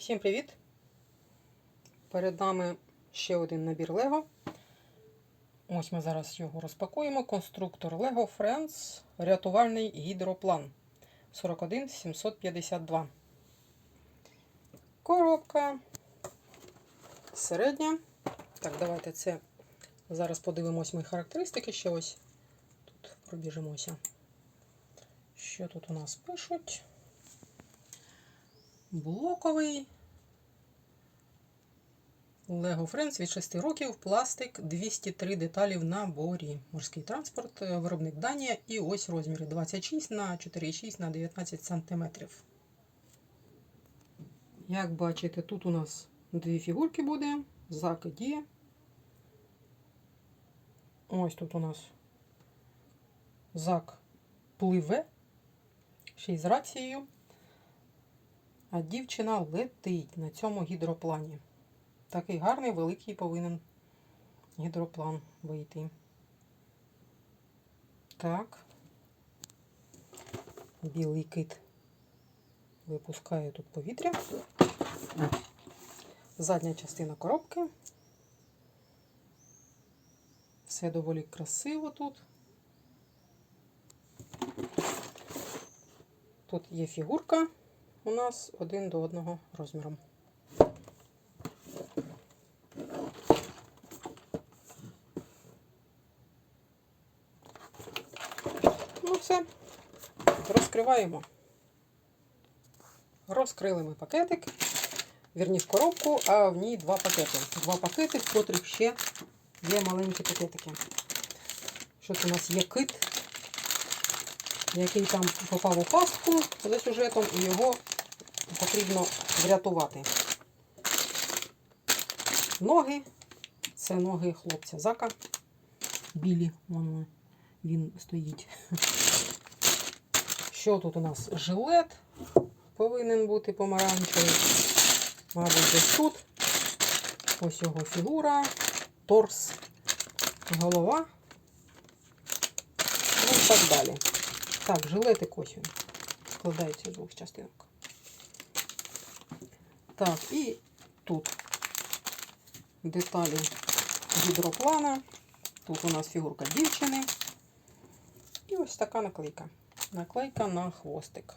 Всім привіт! Перед нами ще один набір Лего. Ось ми зараз його розпакуємо. Конструктор Lego Friends рятувальний гідроплан 41752. Коробка середня. Так, давайте це зараз подивимось мої характеристики. Ще ось тут пробіжимося. Що тут у нас пишуть? Блоковий. Lego Friends від 6 років, пластик, 203 деталі в наборі. Морський транспорт, е, виробник Данія і ось розміри 26 на 4,6 на 19 см. Як бачите, тут у нас дві фігурки буде, зак і діє. Ось тут у нас зак пливе, ще й з рацією. А дівчина летить на цьому гідроплані. Такий гарний, великий повинен гідроплан вийти. Так. Білий кит випускає тут повітря. Задня частина коробки. Все доволі красиво тут. Тут є фігурка у нас один до одного розміром. Ну все, розкриваємо. Розкрили ми пакетик, вірніше коробку, а в ній два пакети. Два пакети, в котрих ще є маленькі пакетики. Що це у нас є кит, який там попав у пастку за сюжетом, і його потрібно врятувати. Ноги. Це ноги хлопця Зака. Білі, вон він стоїть. Що тут у нас? Жилет повинен бути помаранчевий. Мабуть, десь тут. Ось його фігура, торс, голова. Ну і так далі. Так, жилетик ось він. Складається з двох частинок. Так, і тут деталі гідроплана. Тут у нас фігурка дівчини. І ось така наклейка. Наклейка на хвостик.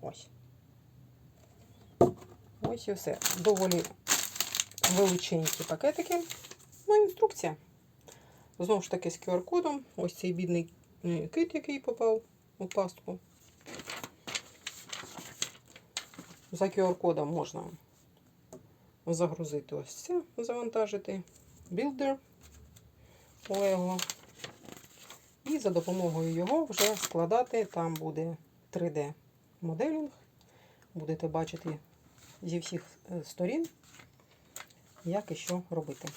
Ось. Ось і все. Доволі величенькі пакетики. Ну, інструкція. Знову ж таки, з QR-кодом. Ось цей бідний е, кит, який попав у пастку. За QR-кодом можна загрузити ось це, завантажити. Builder Lego. І за допомогою його вже складати. Там буде 3D-моделінг. Будете бачити зі всіх е, сторін, як і що робити.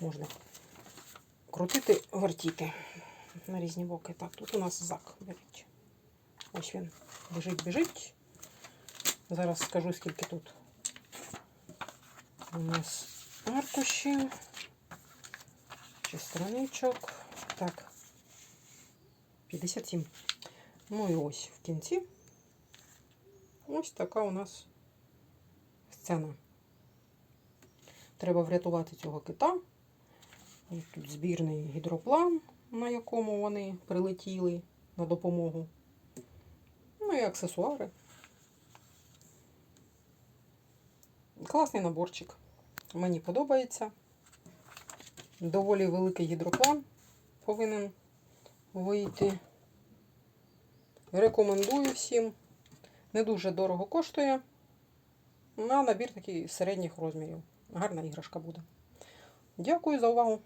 Можна крутити, вертіти на різні боки. Так, тут у нас зак. Беріть. Ось він біжить, біжить. Зараз скажу, скільки тут у нас аркушів чи страничок. Так, 57. Ну і ось в кінці. Ось така у нас сцена. Треба врятувати цього кита. Тут збірний гідроплан, на якому вони прилетіли на допомогу. І аксесуари. Класний наборчик. Мені подобається. Доволі великий гідроплан повинен вийти. Рекомендую всім. Не дуже дорого коштує. На набір такий середніх розмірів. Гарна іграшка буде. Дякую за увагу!